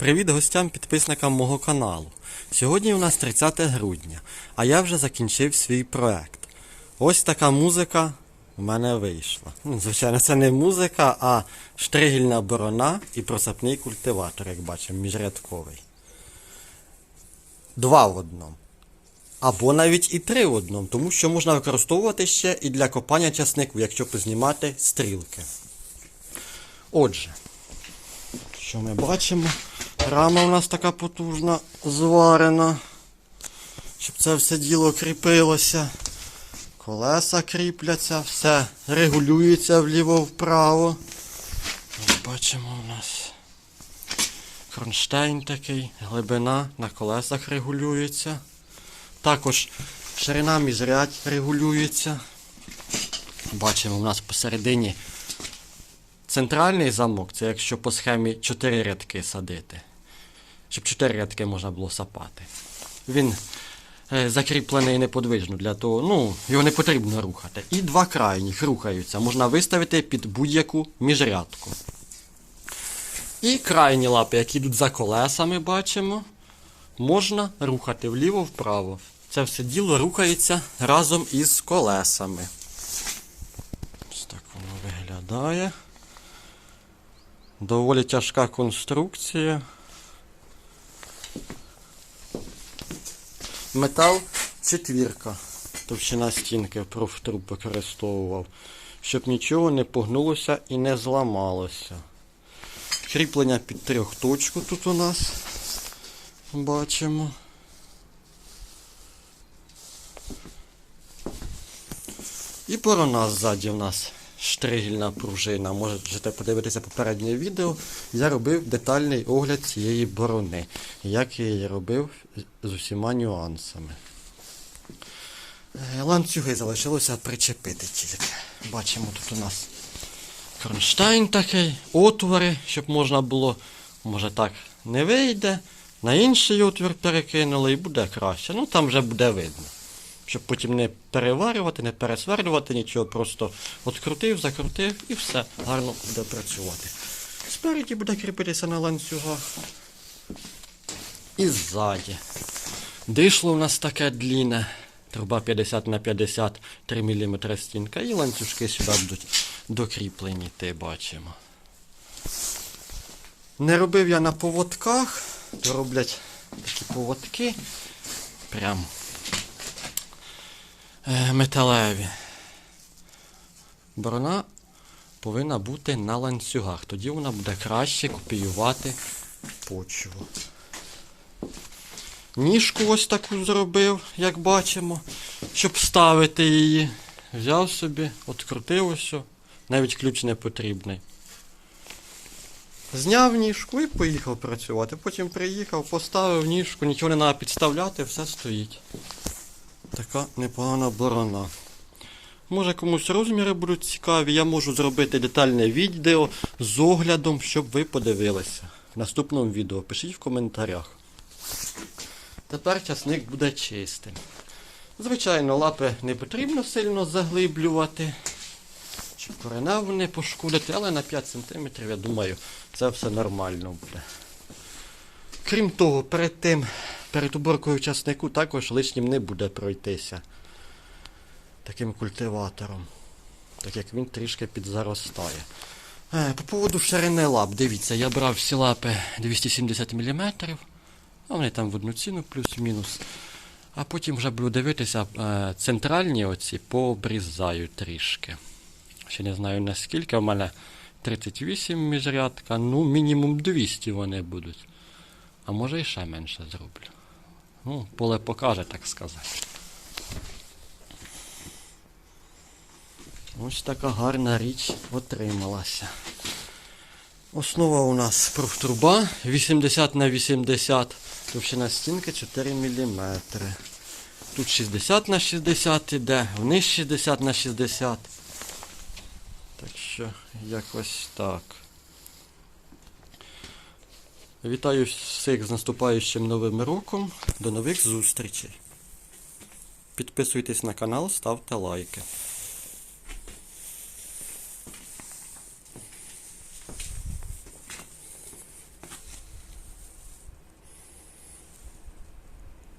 Привіт гостям підписникам мого каналу. Сьогодні у нас 30 грудня, а я вже закінчив свій проект. Ось така музика в мене вийшла. Ну, звичайно, це не музика, а штригільна борона і просапний культиватор, як бачимо, міжрядковий. Два в одному. Або навіть і три в одному, тому що можна використовувати ще і для копання часнику, якщо познімати стрілки. Отже, що ми бачимо? Рама у нас така потужна, зварена. Щоб це все діло кріпилося. Колеса кріпляться, все регулюється вліво-вправо. Бачимо у нас кронштейн такий, глибина на колесах регулюється. Також ширина міжрядь регулюється. Бачимо, у нас посередині Центральний замок це якщо по схемі 4 рядки садити. Щоб 4 рядки можна було сапати. Він е, закріплений неподвижно для того, ну, його не потрібно рухати. І два крайніх рухаються. Можна виставити під будь-яку міжрядку. І крайні лапи, які йдуть за колесами, бачимо, можна рухати вліво-вправо. Це все діло рухається разом із колесами. Ось так воно виглядає. Доволі тяжка конструкція. Метал четвірка. Товщина стінки профтруб використовував, щоб нічого не погнулося і не зламалося. Кріплення під трьохточку тут у нас бачимо. І борона ззаді в нас штригільна пружина. Можете подивитися попереднє відео. Я робив детальний огляд цієї борони. Як я її робив з усіма нюансами. Е, Ланцюги залишилося причепити тільки. Бачимо, тут у нас кронштейн такий, отвори, щоб можна було, може так не вийде. На інший отвір перекинули і буде краще. Ну там вже буде видно щоб потім не переварювати, не пересверлювати нічого, просто открутив, закрутив і все гарно буде працювати. Спереді буде кріпитися на ланцюгах. І ззаді. Дишло у нас таке длінне, труба 50 на 50, 3 мм стінка, і ланцюжки сюди будуть докріплені, ти бачимо. Не робив я на поводках, роблять такі поводки. Прям металеві. Борона повинна бути на ланцюгах. Тоді вона буде краще копіювати почву. Ніжку ось таку зробив, як бачимо, щоб ставити її. Взяв собі, открутив ось, навіть ключ не потрібний. Зняв ніжку і поїхав працювати. Потім приїхав, поставив ніжку, нічого не треба підставляти, все стоїть. Така непогана борона. Може комусь розміри будуть цікаві, я можу зробити детальне відео з оглядом, щоб ви подивилися. В наступному відео пишіть в коментарях. Тепер часник буде чистим. Звичайно, лапи не потрібно сильно заглиблювати, щоб кореневу не пошкодити, але на 5 см, я думаю, це все нормально буде. Крім того, перед тим, перед уборкою часнику також лишнім не буде пройтися таким культиватором, так як він трішки підзаростає. Е, По поводу ширини лап, дивіться, я брав всі лапи 270 мм, а вони там в одну ціну плюс-мінус. А потім вже буду дивитися, е, центральні оці пообрізаю трішки. Ще не знаю наскільки, у мене 38 міжрядка, ну мінімум 200 вони будуть. А може і ще менше зроблю. Ну, поле покаже, так сказати. Ось така гарна річ отрималася. Основа у нас профтруба 80 на 80, товщина стінки 4 мм. Тут 60 на 60 іде, вниз 60 на 60. Так що якось так. Вітаю всіх з наступаючим новим роком. До нових зустрічей. Підписуйтесь на канал, ставте лайки.